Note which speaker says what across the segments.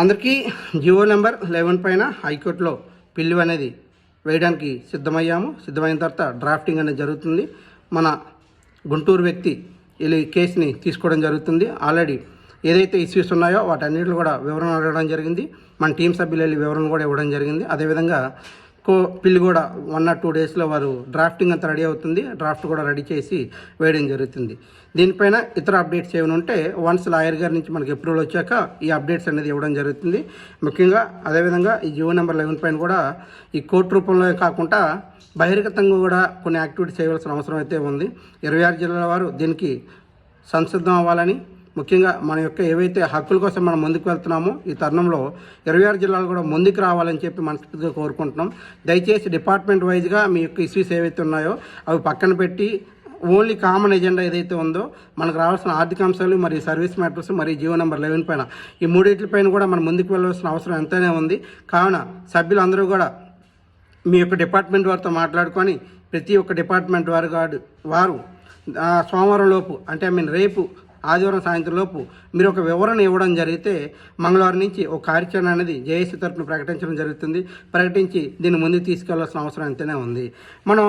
Speaker 1: అందరికీ Jio number eleven పైన హైకోర్టులో పిల్లు అనేది వేయడానికి సిద్ధమయ్యాము. సిద్ధమైన తర్వాత డ్రాఫ్టింగ్ అనేది జరుగుతుంది. మన గుంటూరు వ్యక్తి వీళ్ళు కేసుని తీసుకోవడం జరుగుతుంది. ఆల్రెడీ ఏదైతే ఇష్యూస్ ఉన్నాయో వాటన్నిటిని కూడా వివరణ అడగడం జరిగింది. మన టీం సభ్యులు వెళ్ళి వివరణ కూడా ఇవ్వడం జరిగింది. అదేవిధంగా కో పిల్లి కూడా వన్ ఆర్ టూ డేస్లో వారు డ్రాఫ్టింగ్ అంతా రెడీ అవుతుంది. డ్రాఫ్ట్ కూడా రెడీ చేసి వేయడం జరుగుతుంది. దీనిపైన ఇతర అప్డేట్స్ ఏమైనా ఉంటే వన్స్ లాయర్ గారి నుంచి మనకి అప్రూవల్ వచ్చాక ఈ అప్డేట్స్ అనేది ఇవ్వడం జరుగుతుంది. ముఖ్యంగా అదేవిధంగా ఈ జియో నెంబర్ లెవెన్ పైన కూడా ఈ కోర్టు రూపంలో కాకుండా బహిర్గతంగా కూడా కొన్ని యాక్టివిటీస్ చేయవలసిన అవసరం అయితే ఉంది. ఇరవై ఆరు జిల్లాల వారు దీనికి సంసిద్ధం అవ్వాలని ముఖ్యంగా మన యొక్క ఏవైతే హక్కుల కోసం మనం ముందుకు వెళ్తున్నామో ఈ తరుణంలో ఇరవై ఆరు జిల్లాలు కూడా ముందుకు రావాలని చెప్పి మనస్ఫూర్తిగా కోరుకుంటున్నాం. దయచేసి డిపార్ట్మెంట్ వైజ్గా మీ యొక్క ఇష్యూస్ ఏవైతే ఉన్నాయో అవి పక్కన పెట్టి ఓన్లీ కామన్ ఎజెండా ఏదైతే ఉందో మనకు రావాల్సిన ఆర్థిక అంశాలు మరియు సర్వీస్ మ్యాటర్స్ మరియు జియో నెంబర్ లెవెన్ పైన ఈ మూడింటిపైన కూడా మనం ముందుకు వెళ్ళవలసిన అవసరం ఎంతైనా ఉంది. కావున సభ్యులందరూ కూడా మీ యొక్క డిపార్ట్మెంట్ వారితో మాట్లాడుకొని ప్రతి ఒక్క డిపార్ట్మెంట్ వారు వారు సోమవారం లోపు అంటే ఐ మీన్ రేపు ఆదివారం సాయంత్రం లోపు మీరు ఒక వివరణ ఇవ్వడం జరిగితే మంగళవారం నుంచి ఒక కార్యాచరణ అనేది జేఏసీ తరఫున ప్రకటించడం జరుగుతుంది. ప్రకటించి దీన్ని ముందుకు తీసుకెళ్ళాల్సిన అవసరం ఎంతైనా ఉంది. మనం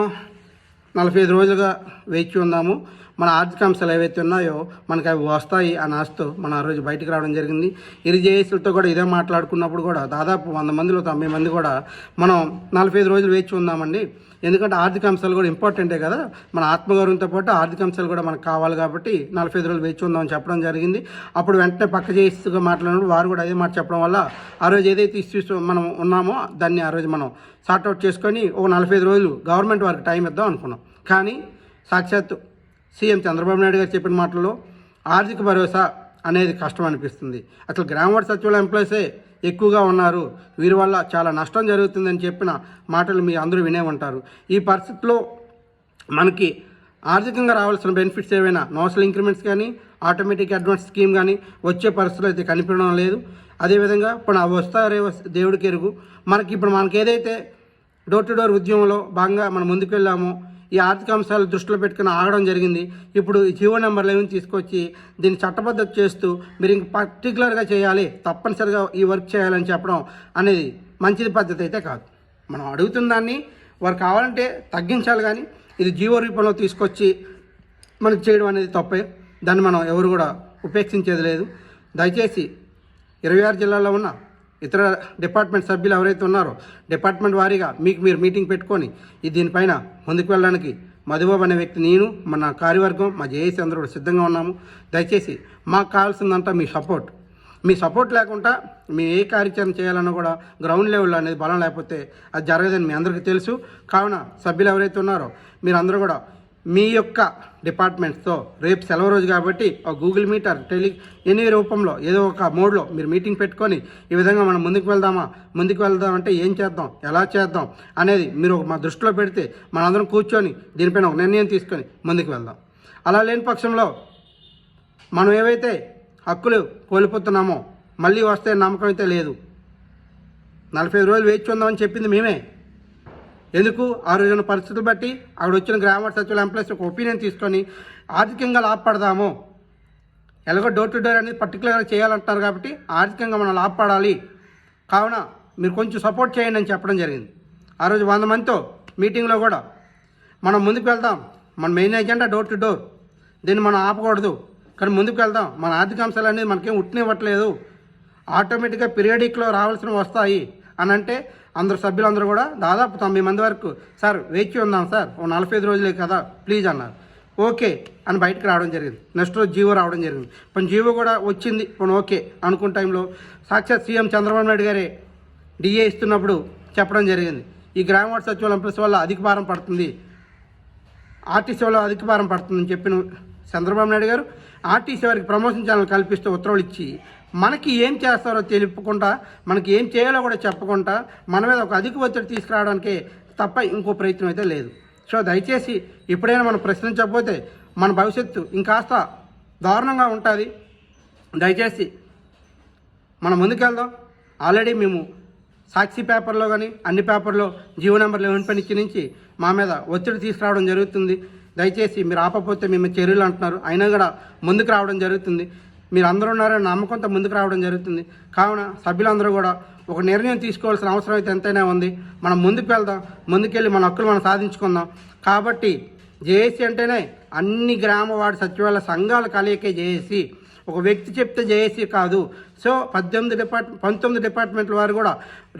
Speaker 1: నలభై ఐదు రోజులుగా వేచి ఉన్నాము. మన ఆర్థిక అంశాలు ఏవైతే ఉన్నాయో మనకి అవి వస్తాయి అని ఆశతో మనం ఆ రోజు బయటకు రావడం జరిగింది. ఇరు జేఏసీలతో కూడా ఇదే మాట్లాడుకున్నప్పుడు కూడా దాదాపు వంద మందిలో తొంభై మంది కూడా మనం నలభై ఐదు రోజులు వేచి ఉందామండి ఎందుకంటే ఆర్థిక అంశాలు కూడా ఇంపార్టెంటే కదా. మన ఆత్మగౌరవంతో పాటు ఆర్థిక అంశాలు కూడా మనకు కావాలి కాబట్టి నలభై ఐదు రోజులు వేచి ఉందామని చెప్పడం జరిగింది. అప్పుడు వెంటనే పక్క చేస్తుగా మాట్లాడినప్పుడు వారు కూడా అదే మాట చెప్పడం వల్ల ఆ రోజు ఏదైతే ఇష్యూస్ మనం ఉన్నామో దాన్ని ఆ రోజు మనం సార్ట్అవుట్ చేసుకొని ఒక నలభై ఐదు రోజులు గవర్నమెంట్ వారికి టైం ఇద్దాం అనుకున్నాం. కానీ సాక్షాత్తు సీఎం చంద్రబాబు నాయుడు గారు చెప్పిన మాటల్లో ఆర్థిక భరోసా అనేది కష్టం అనిపిస్తుంది. అసలు గ్రామ సచివాలయ ఎంప్లాయీసే ఎక్కువగా ఉన్నారు. వీరి వల్ల చాలా నష్టం జరుగుతుందని చెప్పిన మాటలు మీ అందరూ వినే ఉంటారు. ఈ పరిస్థితిలో మనకి ఆర్థికంగా రావాల్సిన బెనిఫిట్స్ ఏవైనా నోషల్ ఇంక్రిమెంట్స్ కానీ ఆటోమేటిక్ అడ్వాన్స్ స్కీమ్ కానీ వచ్చే పరిస్థితులు అయితే కనిపించడం లేదు. అదేవిధంగా ఇప్పుడు అవి వస్తారే దేవుడికి ఎరుగు. మనకి ఇప్పుడు మనకి ఏదైతే డోర్ టు డోర్ ఉద్యమంలో భాగంగా మనం ముందుకు వెళ్ళామో ఈ ఆర్థిక అంశాలు దృష్టిలో పెట్టుకుని ఆగడం జరిగింది. ఇప్పుడు ఈ జీవో నెంబర్ లెవెన్ తీసుకొచ్చి దీన్ని చట్టబద్ధత చేస్తూ మీరు ఇంక పర్టికులర్గా చేయాలి తప్పనిసరిగా ఈ వర్క్ చేయాలని చెప్పడం అనేది మంచిది పద్ధతి అయితే కాదు. మనం అడుగుతున్న దాన్ని వారు కావాలంటే తగ్గించాలి కానీ ఇది జీవో రూపంలో తీసుకొచ్చి మనకు చేయడం అనేది తప్పే. దాన్ని మనం ఎవరు కూడా ఉపేక్షించేది లేదు. దయచేసి ఇరవై ఆరు జిల్లాల్లో ఉన్న ఇతర డిపార్ట్మెంట్ సభ్యులు ఎవరైతే ఉన్నారో డిపార్ట్మెంట్ వారీగా మీకు మీరు మీటింగ్ పెట్టుకొని ఈ దీనిపైన ముందుకు వెళ్ళడానికి మధుబాబు అనే వ్యక్తి నేను మన కార్యవర్గం మా జేఏసీ అందరూ కూడా సిద్ధంగా ఉన్నాము. దయచేసి మాకు కావాల్సిందంతా మీ సపోర్ట్. మీ సపోర్ట్ లేకుండా మీ ఏ కార్యాచరణ చేయాలన్నా కూడా గ్రౌండ్ లెవెల్లో అనేది బలం లేకపోతే అది జరగదని మీ అందరికీ తెలుసు. కావున సభ్యులు ఎవరైతే ఉన్నారో మీరందరూ కూడా మీ యొక్క డిపార్ట్మెంట్స్తో రేపు సెలవు రోజు కాబట్టి ఒక గూగుల్ మీటర్ టెలి ఎనీ రూపంలో ఏదో ఒక మోడ్లో మీరు మీటింగ్ పెట్టుకొని ఈ విధంగా మనం ముందుకు వెళ్దామా ముందుకు వెళ్దామంటే ఏం చేద్దాం ఎలా చేద్దాం అనేది మీరు మా దృష్టిలో పెడితే మనందరం కూర్చొని దీనిపైన ఒక నిర్ణయం తీసుకొని ముందుకు వెళ్దాం. అలా లేని పక్షంలో మనం ఏవైతే హక్కులు కోల్పోతున్నామో మళ్ళీ వస్తే నమ్మకం అయితే లేదు. నలభై ఐదు రోజులు వేచి ఉందామని చెప్పింది మేమే. ఎందుకు? ఆ రోజున పరిస్థితులు బట్టి అక్కడ వచ్చిన గ్రామ సచివులు ఎంప్లాయీస్ ఒక ఒపీనియన్ తీసుకొని ఆర్థికంగా లాభపడదాము. ఎలాగో డోర్ టు డోర్ అనేది పర్టికులర్గా చేయాలంటున్నారు కాబట్టి ఆర్థికంగా మనం లాభపడాలి. కావున మీరు కొంచెం సపోర్ట్ చేయండి అని చెప్పడం జరిగింది. ఆ రోజు వంద మందితో మీటింగ్లో కూడా మనం ముందుకు వెళ్దాం. మన main agenda door to door దీన్ని మనం ఆపకూడదు. కానీ ముందుకు వెళ్దాం. మన ఆర్థిక అంశాలు అనేది మనకేం ఉట్టినివ్వట్లేదు. ఆటోమేటిక్గా పీరియడిక్లో రావాల్సినవి వస్తాయి. అని అంటే అందరు సభ్యులందరూ కూడా దాదాపు తొంభై మంది వరకు సార్ వేచి ఉందాం సార్. ఓ నలభై ఐదు రోజులే కదా ప్లీజ్ అన్నారు. ఓకే అని బయటకు రావడం జరిగింది. నెక్స్ట్ రోజు జీవో రావడం జరిగింది. పని జీవో కూడా వచ్చింది ఇప్పుడు ఓకే అనుకున్న టైంలో సాక్షాత్ సీఎం చంద్రబాబు నాయుడు గారే డిఏ ఇస్తున్నప్పుడు చెప్పడం జరిగింది. ఈ గ్రామ వార్డు సచివాలయం ప్లస్ వల్ల అధిక భారం పడుతుంది. ఆర్టీసీ వల్ల అధిక భారం పడుతుందని చెప్పిన చంద్రబాబు నాయుడు గారు ఆర్టీసీ వారికి ప్రమోషన్ ఛానల్ కల్పిస్తూ ఉత్తర్వులు ఇచ్చి మనకి ఏం చేస్తారో తెలుపుకుంటా మనకి ఏం చేయాలో కూడా చెప్పకుండా మన మీద ఒక అధిక ఒత్తిడి తీసుకురావడానికి తప్ప ఇంకో ప్రయత్నం అయితే లేదు. సో దయచేసి ఎప్పుడైనా మనం ప్రశ్నించకపోతే మన భవిష్యత్తు ఇంకాస్త దారుణంగా ఉంటుంది. దయచేసి మనం ముందుకెళ్దాం. ఆల్రెడీ మేము సాక్షి పేపర్లో కానీ అన్ని పేపర్లో జీవో నెంబర్ లెవెన్ పని నుంచి మా మీద ఒత్తిడి తీసుకురావడం జరుగుతుంది. దయచేసి మీరు ఆపపోతే మేము చర్యలు అంటున్నారు. అయినా కూడా ముందుకు రావడం జరుగుతుంది. మీరు అందరూ ఉన్నారని నమ్మకంతో ముందుకు రావడం జరుగుతుంది. కావున సభ్యులందరూ కూడా ఒక నిర్ణయం తీసుకోవాల్సిన అవసరం అయితే ఎంతైనా ఉంది. మనం ముందుకు వెళ్దాం. ముందుకెళ్ళి మన హక్కులు మనం సాధించుకుందాం. కాబట్టి జేఏసీ అంటేనే అన్ని గ్రామ వార్డు సచివాలయ సంఘాల కలయికే జేఏసీ. ఒక వ్యక్తి చెప్తే జేఏసీ కాదు. సో పద్దెనిమిది డిపార్ట్ పంతొమ్మిది డిపార్ట్మెంట్ల వారు కూడా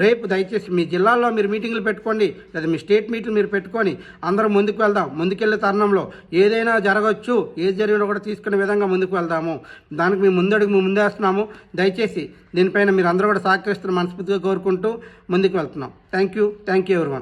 Speaker 1: రేపు దయచేసి మీ జిల్లాల్లో మీరు మీటింగ్లు పెట్టుకోండి లేదా మీ స్టేట్ మీటింగ్ మీరు పెట్టుకొని అందరం ముందుకు వెళ్దాం. ముందుకెళ్ళే తరుణంలో ఏదైనా జరగవచ్చు ఏది జరిగినా కూడా తీసుకునే విధంగా ముందుకు వెళ్దాము. దానికి మేము ముందడుగు మేము ముందేస్తున్నాము. దయచేసి దీనిపైన మీరు అందరూ కూడా సహకరిస్తున్న మనస్ఫూర్తిగా కోరుకుంటూ ముందుకు వెళ్తున్నాం. Thank you. థ్యాంక్ యూ ఎవరి